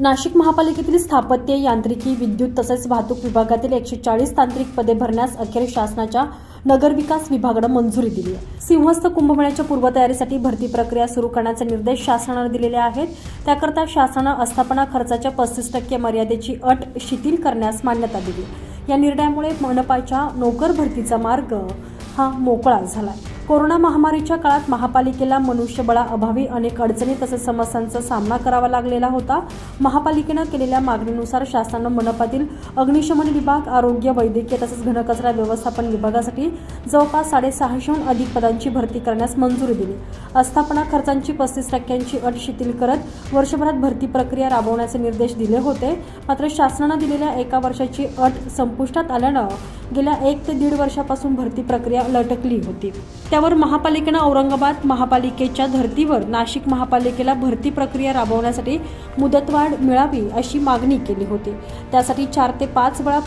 नाशिक महापालिकेतील स्थापत्य यांत्रिकी विद्युत तसेच वाहतूक विभागातील एकशे चाळीस तांत्रिक पदे भरण्यास अखेर शासनाच्या नगरविकास विभागानं मंजुरी दिली आहे. सिंहस्थ कुंभमेळ्याच्या पूर्वतयारीसाठी भरती प्रक्रिया सुरू करण्याचे निर्देश शासनानं दिलेले आहेत. त्याकरता शासनानं आस्थापना खर्चाच्या पस्तीस टक्के मर्यादेची अट शिथिल करण्यास मान्यता दिली. या निर्णयामुळे मनपाच्या नोकर भरतीचा मार्ग हा मोकळा झालाय. कोरोना महामारीच्या काळात महापालिकेला मनुष्यबळाअभावी अनेक अडचणी तसेच समस्यांचा सामना करावा लागलेला होता. महापालिकेनं केलेल्या मागणीनुसार शासनानं मनपातील अग्निशमन विभाग आरोग्य वैद्यकीय तसेच घनकचरा व्यवस्थापन विभागासाठी जवळपास साडेसहाशेहून अधिक पदांची भरती करण्यास मंजुरी दिली. आस्थापना खर्चांची पस्तीस टक्क्यांची अट शिथिल करत वर्षभरात भरती प्रक्रिया राबवण्याचे निर्देश दिले होते. मात्र शासनानं दिलेल्या एका वर्षाची अट संपुष्टात आल्यानं गेल्या एक ते दीड वर्षापासून भरती प्रक्रिया लटकली होती. त्यावर महापालिकेनं औरंगाबाद महापालिकेच्या धर्तीवर नाशिक महापालिकेला भरती प्रक्रिया राबवण्यासाठी मुदतवाढ मिळावी अशी मागणी केली होती. त्यासाठी चार ते पाच वेळा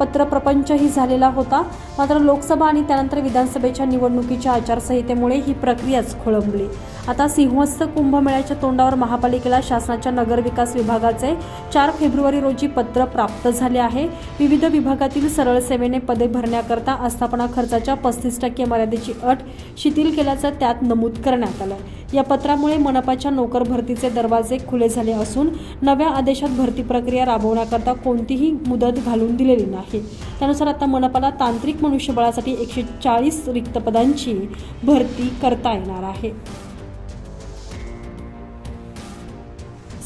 पत्रप्रपंचही झालेला होता. मात्र लोकसभा आणि त्यानंतर विधानसभेच्या निवडणुकीच्या आचारसंहितेमुळे ही प्रक्रियाच खोळंबली. आता सिंहस्थ कुंभमेळ्याच्या तोंडावर महापालिकेला शासनाच्या नगरविकास विभागाचे चार फेब्रुवारी रोजी पत्र प्राप्त झाले आहे. विविध विभागातील सरळ सेवेने पदे भरण्याकरता आस्थापना खर्चाच्या पस्तीस टक्के मर्यादेची अट शिथिल केल्याचं त्यात नमूद करण्यात आलं या पत्रामुळे मनपाच्या नोकर भरतीचे दरवाजे खुले झाले असून नव्या आदेशात भरती प्रक्रिया राबवण्याकरता कोणतीही मुदत घालून दिलेली नाही. त्यानुसार आता मनपाला तांत्रिक मनुष्यबळासाठी एकशे चाळीस रिक्त पदांची भरती करता येणार आहे.